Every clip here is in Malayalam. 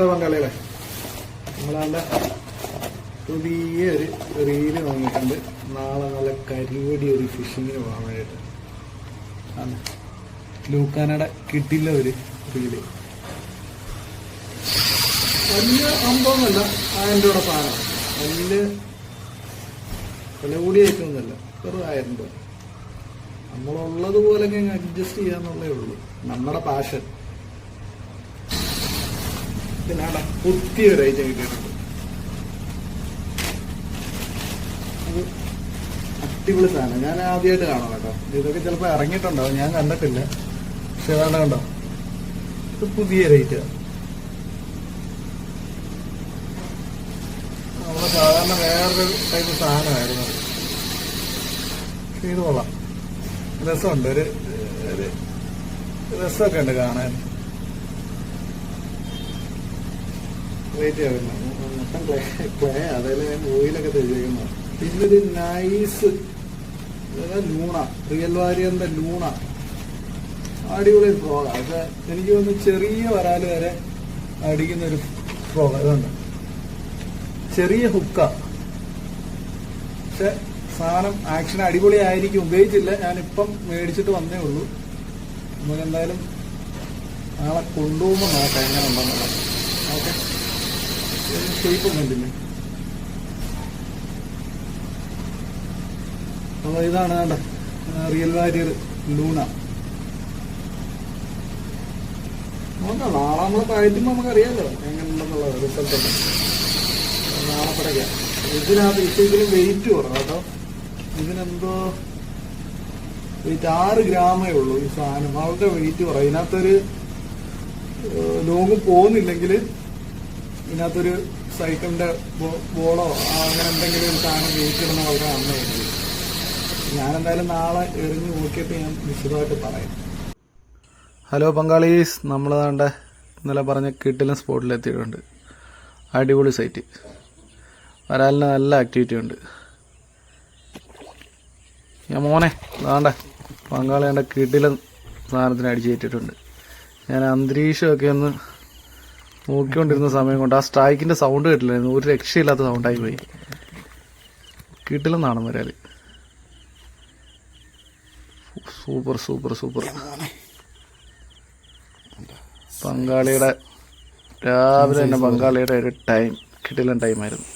ഹലോ പങ്കാളികളെ നമ്മളാണ്ട് പുതിയ ഒരു റീൽ വാങ്ങിയിട്ടുണ്ട്. നാളെ നല്ല കരിവടി ഒരു ഫിഷിങ്ങിന് പോകാൻ വേണ്ടിയിട്ട്. ആണ്. ലൂക്കാനയുടെ കിട്ടില്ല ഒരു റീൽ വലിയ അമ്പൊന്നുമല്ല ആയിരം രൂപയുടെ സാധനം. വലിയ വില കൂടി വെറും ആയിരം രൂപ. നമ്മളുള്ളത് പോലെ അഡ്ജസ്റ്റ് ചെയ്യാന്നുള്ളേ ഉള്ളൂ. നമ്മുടെ പാഷൻ പിന്നെ അവിടെ പുതിയ ഒരു ഐറ്റം കിട്ടിയിട്ടുണ്ട് അടിപൊളി സാധനം. ഞാൻ ആദ്യമായിട്ട് കാണാം കേട്ടോ. ഇതൊക്കെ ചിലപ്പോൾ ഇറങ്ങിയിട്ടുണ്ടാവും ഞാൻ കണ്ടിട്ടില്ല. പക്ഷെ അതാണ് കണ്ടോ ഇത് പുതിയ റേറ്റ് നമ്മളെ സാധാരണ വേറൊരു ടൈപ്പ് സാധനമായിരുന്നു ചെയ്തോളാം രസമുണ്ട്. ഒരു രസമൊക്കെ ഉണ്ട് കാണാൻ. വെയിറ്റ് ചെയ്യുന്നു മൊത്തം ക്ലേ ക്ലേ അതായത് ഓയിലൊക്കെ തെളിയിക്കുന്ന പിന്നെ ഒരു നൈസ് ലൂണ. റിയൽ വാരിയറിന്റെ ലൂണ. അടിപൊളി ഫ്രോഗ അത് എനിക്ക് തോന്നുന്നു ചെറിയ വരാൽ വരെ അടിക്കുന്ന ഒരു ഫ്രോഗ അതുണ്ട് ചെറിയ ഹുക്ക പക്ഷെ സാധനം ആക്ഷൻ അടിപൊളി ആയിരിക്കും ഉപയോഗിച്ചില്ല. ഞാനിപ്പം മേടിച്ചിട്ട് വന്നേ ഉള്ളൂ. നമുക്ക് എന്തായാലും നാളെ കൊണ്ടുപോകുമ്പോൾ നോക്കാം എങ്ങനെ ഉണ്ടെന്നുള്ളത് ഓക്കെ. ഷേപ്പ് കണ്ടില്ലേ അപ്പൊ ഇതാണ് വേണ്ട റിയൽ വാരിയർ ലൂണ നോക്കാം നാളെ നമ്മൾ കഴിക്കുമ്പോൾ നമുക്കറിയാലോ എങ്ങനെയുണ്ടെന്നുള്ള റിസൾട്ട് ഒക്കെ. നാളെ പഠിക്കാം ഇതിനകത്ത് ഇഷ്ടത്തിലും വെയിറ്റ് കുറവ് കേട്ടോ. ഇതിനെന്തോ വെയിറ്റ് ആറ് ഗ്രാമേ ഉള്ളൂ ഈ സാധനം. വളരെ വെയിറ്റ് കുറവ്. ഇതിനകത്തൊരു ലോങ് പോകുന്നില്ലെങ്കിൽ ഇതിനകത്തൊരു സൈക്കിളിന്റെ ബോളോ അങ്ങനെ എന്തെങ്കിലും ഒരു സാധനം ഇടുന്ന വളരെ ഞാൻ എന്തായാലും നാളെ എറിഞ്ഞ് നോക്കിയിട്ട് ഞാൻ വിശദമായിട്ട് പറയാം. ഹലോ പങ്കാളീസ് നമ്മൾ വേണ്ട ഇന്നലെ പറഞ്ഞ കിട്ടിലും സ്പോട്ടിലെത്തിയിട്ടുണ്ട് അടിപൊളി സൈറ്റ്. വരാലിന് നല്ല ആക്ടിവിറ്റി ഉണ്ട്. ഞാൻ മോനെ അതാണ്ട പങ്കാളി കണ്ട കിട്ടിലും സാധനത്തിന് അടിച്ചു കയറ്റിയിട്ടുണ്ട് ഞാൻ അന്തരീക്ഷമൊക്കെ ഒന്ന് നോക്കിക്കൊണ്ടിരുന്ന സമയം കൊണ്ട് ആ സ്ട്രൈക്കിന്റെ സൗണ്ട് കേട്ടില്ലായിരുന്നു. ഒരു രക്ഷയില്ലാത്ത സൗണ്ടായി പോയി. കിട്ടില്ലെന്നാണ് വരാൽ സൂപ്പർ സൂപ്പർ സൂപ്പർ. പങ്കാളിയുടെ രാവിലെ തന്നെ പങ്കാളിയുടെ ഒരു ടൈം കിട്ടില്ല ടൈമായിരുന്നു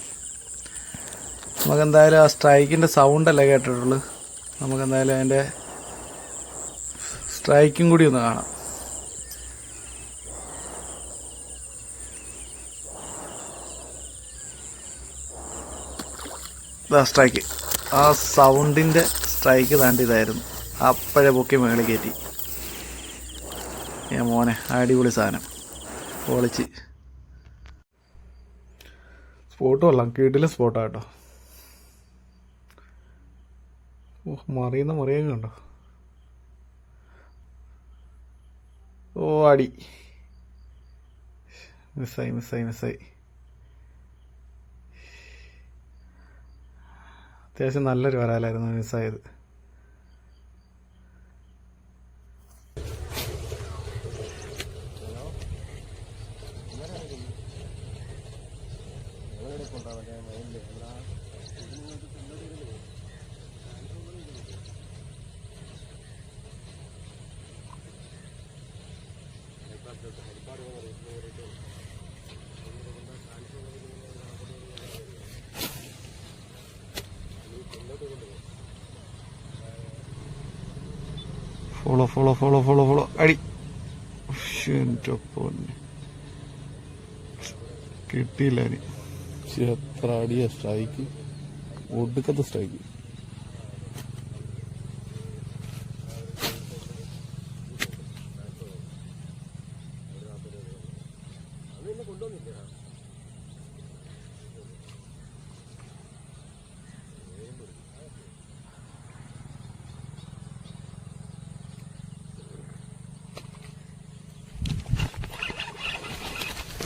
നമുക്ക് എന്തായാലും ആ സ്ട്രൈക്കിന്റെ സൗണ്ട് അല്ലേ കേട്ടിട്ടുള്ളൂ? നമുക്ക് എന്തായാലും അതിന്റെ സ്ട്രൈക്കും കൂടി ഒന്ന് കാണാം. സ്ട്രൈക്ക്. ആ സൗണ്ടിന്റെ സ്ട്രൈക്ക് താണ്ടി താണ്ടിയതായിരുന്നു അപ്പോഴേ പൊക്കി മേളിൽ കയറ്റി. ഏ മോനെ അടിപൊളി സാധനം. പൊളിച്ച്. സ്പോട്ട് കൊള്ളാം. കീട്ടിലെ സ്പോട്ടാ കേട്ടോ. ഓ മറിയുന്ന മറിയൊക്കെ കണ്ടോ? ഓ അടി. മിസ്സായി മിസ്സായി മിസ്സായി. അത്യാവശ്യം നല്ലൊരു വരാലായിരുന്നു മിസ്സായത്. Follow follow follow follow follow അടി. കിട്ടിയില്ല പക്ഷെ എത്ര അടിയ സ്ട്രൈക്ക് ഒടുക്കത്തെ സ്ട്രൈക്ക്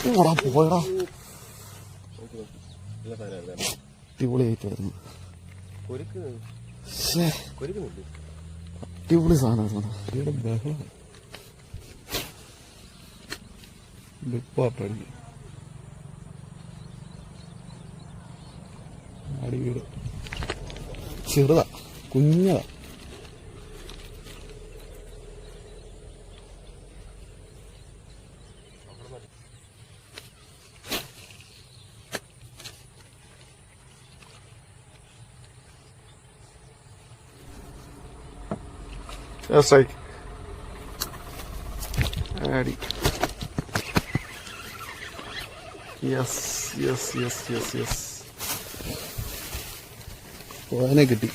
ഓടാ പോയടാ അടിപൊളിയായിട്ടായിരുന്നു. അടിപൊളി സാധനമാണ് ബഹളം. അടി. വീട്. ചെറുതാ. കുഞ്ഞതാ. സ്ട്രൈക്ക് ആടി yes yes yes yes yes ഓനെ കിട്ടി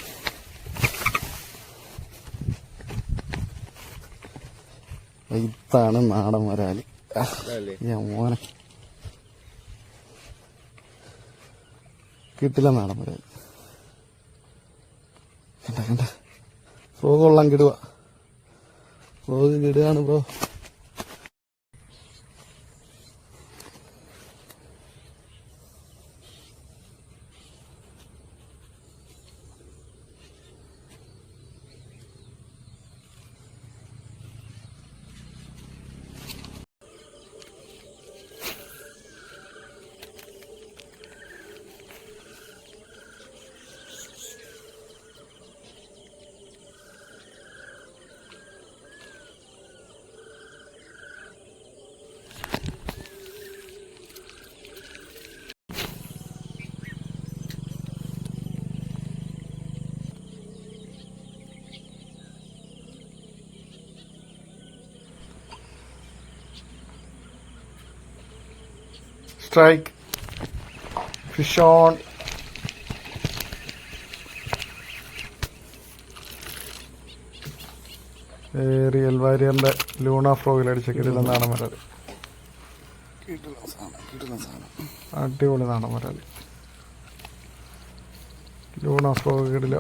ഇതാണ് നാടൻ വരാൽ. ഞാൻ മോനെ. കിട്ടില്ല നാടൻ വരാൽ. കണ്ട കണ്ട. ഫ്രോഗ് കൊള്ളാൻ frog കിടുകയാണ് bro. Strike fish on real വാരിയറിന്റെ Luna ഫ്രോഗിൽ അടിച്ച കിടില നാടൻ വരാൽ കിട്ടുന്ന സാധനം കിട്ടുന്ന സാധനം. അടിപൊളി നാണം വരാൽ ലൂണ ഫ്രോഗ് കിടില.